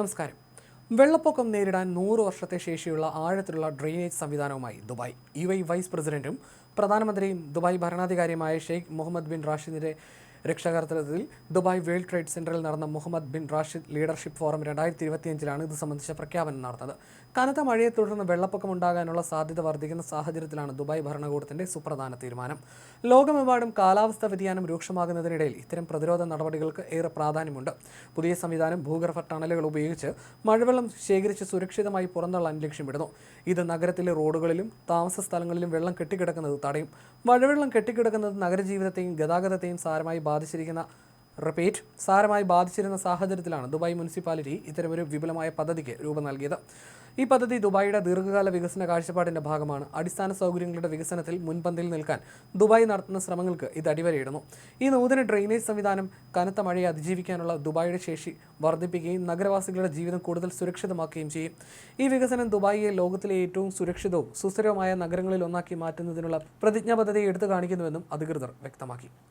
നമസ്കാരം. വെള്ളപ്പൊക്കം നേരിടാൻ നൂറ് വർഷത്തെ ശേഷിയുള്ള ആഴത്തിലുള്ള ഡ്രെയിനേജ് സംവിധാനവുമായി ദുബായ്. യു വൈസ് പ്രസിഡന്റും പ്രധാനമന്ത്രിയും ദുബായ് ഭരണാധികാരിയുമായ ഷെയ്ഖ് മുഹമ്മദ് ബിൻ റാഷിദിന്റെ രക്ഷാകർത്തൃത്വത്തിൽ ദുബായ് വേൾഡ് ട്രേഡ് സെന്ററിൽ നടന്ന Muhammad bin Rashid leadership forum രണ്ടായിരത്തി ഇരുപത്തിയഞ്ചിലാണ് ഇത് സംബന്ധിച്ച പ്രഖ്യാപനം നടന്നത്. കനത്ത മഴയെ തുടർന്ന് വെള്ളപ്പൊക്കം ഉണ്ടാകാനുള്ള സാധ്യത വർദ്ധിക്കുന്ന സാഹചര്യത്തിലാണ് ദുബായ് ഭരണകൂടത്തിന്റെ സുപ്രധാന തീരുമാനം. ലോകമെമ്പാടും കാലാവസ്ഥാ വ്യതിയാനം രൂക്ഷമാകുന്നതിനിടയിൽ ഇത്തരം പ്രതിരോധ നടപടികൾക്ക് ഏറെ പ്രാധാന്യമുണ്ട്. പുതിയ സംവിധാനം ഭൂഗർഭ ടണലുകൾ ഉപയോഗിച്ച് മഴവെള്ളം ശേഖരിച്ച് സുരക്ഷിതമായി പുറന്തള്ളാൻ ലക്ഷ്യമിടുന്നു. ഇത് നഗരത്തിലെ റോഡുകളിലും താമസ സ്ഥലങ്ങളിലും വെള്ളം കെട്ടിക്കിടക്കുന്നത് തടയും. മഴവെള്ളം കെട്ടിക്കിടക്കുന്നത് നഗരജീവിതത്തെയും ഗതാഗതത്തെയും സാരമായി ബാധിച്ചിരിക്കുന്ന റിപ്പീറ്റ് സാരമായി ബാധിച്ചിരുന്ന സാഹചര്യത്തിലാണ് ദുബായ് മുനിസിപ്പാലിറ്റി ഇത്തരമൊരു വിപുലമായ പദ്ധതിക്ക് രൂപം നൽകിയത്. ഈ പദ്ധതി ദുബായിയുടെ ദീർഘകാല വികസന കാഴ്ചപ്പാടിന്റെ ഭാഗമാണ്. അടിസ്ഥാന സൗകര്യങ്ങളുടെ വികസനത്തിൽ മുൻപന്തിയിൽ നിൽക്കാൻ ദുബായ് നടത്തുന്ന ശ്രമങ്ങൾക്ക് ഇത് അടിവരയിടുന്നു. ഈ നൂതന ഡ്രെയിനേജ് സംവിധാനം കനത്ത മഴയെ അതിജീവിക്കാനുള്ള ദുബായിയുടെ ശേഷി വർദ്ധിപ്പിക്കുകയും നഗരവാസികളുടെ ജീവിതം കൂടുതൽ സുരക്ഷിതമാക്കുകയും ചെയ്യും. ഈ വികസനം ദുബായിയെ ലോകത്തിലെ ഏറ്റവും സുരക്ഷിതവും സുസ്ഥിരവുമായ നഗരങ്ങളിൽ ഒന്നാക്കി മാറ്റുന്നതിനുള്ള പ്രതിജ്ഞാബദ്ധതയെ എടുത്തു കാണിക്കുന്നുവെന്നും അധികൃതർ വ്യക്തമാക്കി.